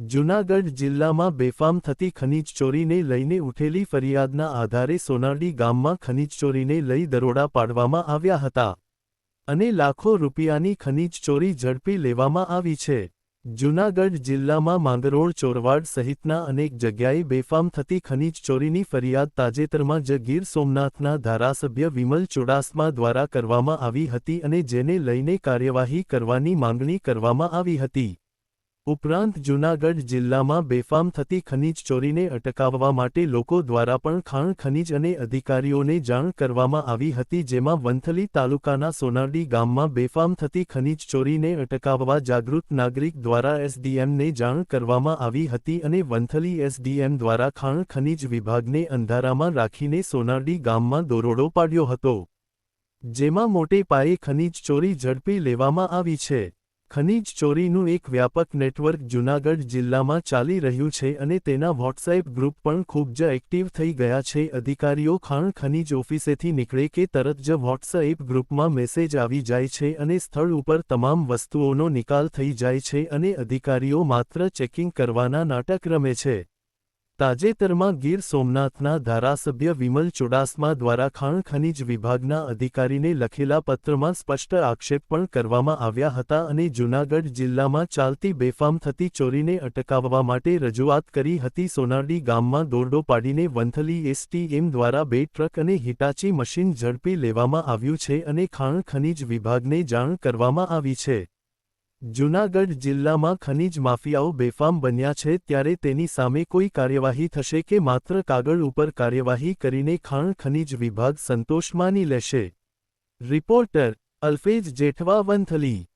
જૂનાગઢ જિલ્લામાં બેફામ થતી ખનીજ ચોરીને લઈને ઉઠેલી ફરિયાદના આધારે સોનારડી ગામમાં ખનીજ ચોરીને લઈ દરોડા પાડવામાં આવ્યા હતા અને લાખો રૂપિયાની ખનીજ ચોરી ઝડપી લેવામાં આવી છે. જૂનાગઢ જિલ્લામાં માંગરોળ ચોરવાડ સહિતના અનેક જગ્યાએ બેફામ થતી ખનીજ ચોરીની ફરિયાદ તાજેતરમાં જ ગીર સોમનાથના ધારાસભ્ય વિમલ ચુડાસમા દ્વારા કરવામાં આવી હતી અને જેને લઈને કાર્યવાહી કરવાની માંગણી કરવામાં આવી હતી. ઉપરાંત જૂનાગઢ જિલ્લામાં બેફામ થતી ખનીજ ચોરીને અટકાવવા માટે લોકો દ્વારા પણ ખાણ ખનીજ અને અધિકારીઓને જાણ કરવામાં આવી હતી, જેમાં વંથલી તાલુકાના સોનારડી ગામમાં બેફામ થતી ખનીજ ચોરીને અટકાવવા જાગૃત નાગરિક દ્વારા એસડીએમને જાણ કરવામાં આવી હતી અને વંથલી એસડીએમ દ્વારા ખાણ ખનીજ વિભાગને અંધારામાં રાખીને સોનારડી ગામમાં દોરોડો પાડ્યો હતો, જેમાં મોટે પાયે ખનીજ ચોરી ઝડપી લેવામાં આવી છે. ખનીજ ચોરીનું એક વ્યાપક નેટવર્ક જૂનાગઢ જિલ્લામાં ચાલી રહ્યું છે અને તેના વોટ્સએપ ગ્રુપ પણ ખૂબ જ એક્ટિવ થઈ ગયા છે. અધિકારીઓ ખાણ ખનીજ ઓફિસેથી નીકળે કે તરત જ વોટ્સએપ ગ્રુપમાં મેસેજ આવી જાય છે અને સ્થળ ઉપર તમામ વસ્તુઓનો નિકાલ થઈ જાય છે અને અધિકારીઓ માત્ર ચેકિંગ કરવાના નાટક રમે છે. તાજેતરમાં ગીર સોમનાથના ધારાસભ્ય વિમલ ચુડાસમા દ્વારા ખાણ ખનીજ વિભાગના અધિકારીને લખેલા પત્રમાં સ્પષ્ટ આક્ષેપ પણ કરવામાં આવ્યા હતા અને જૂનાગઢ જિલ્લામાં ચાલતી બેફામ થતી ચોરીને અટકાવવા માટે રજૂઆત કરી હતી. સોનારડી ગામમાં દોરડો પાડીને વંથલી એસટીએમ દ્વારા બે ટ્રક અને હિટાચી મશીન ઝડપી લેવામાં આવ્યું છે અને ખાણ ખનીજ વિભાગને જાણ કરવામાં આવી છે. જૂનાગઢ જિલ્લામાં ખનીજ માફિયાઓ બેફામ બન્યા છે ત્યારે તેની સામે કોઈ કાર્યવાહી થશે કે માત્ર કાગળ ઉપર કાર્યવાહી કરીને ખાણ ખનીજ વિભાગ સંતોષ માની લેશે? રિપોર્ટર અલ્ફેજ જેઠવા વંથલી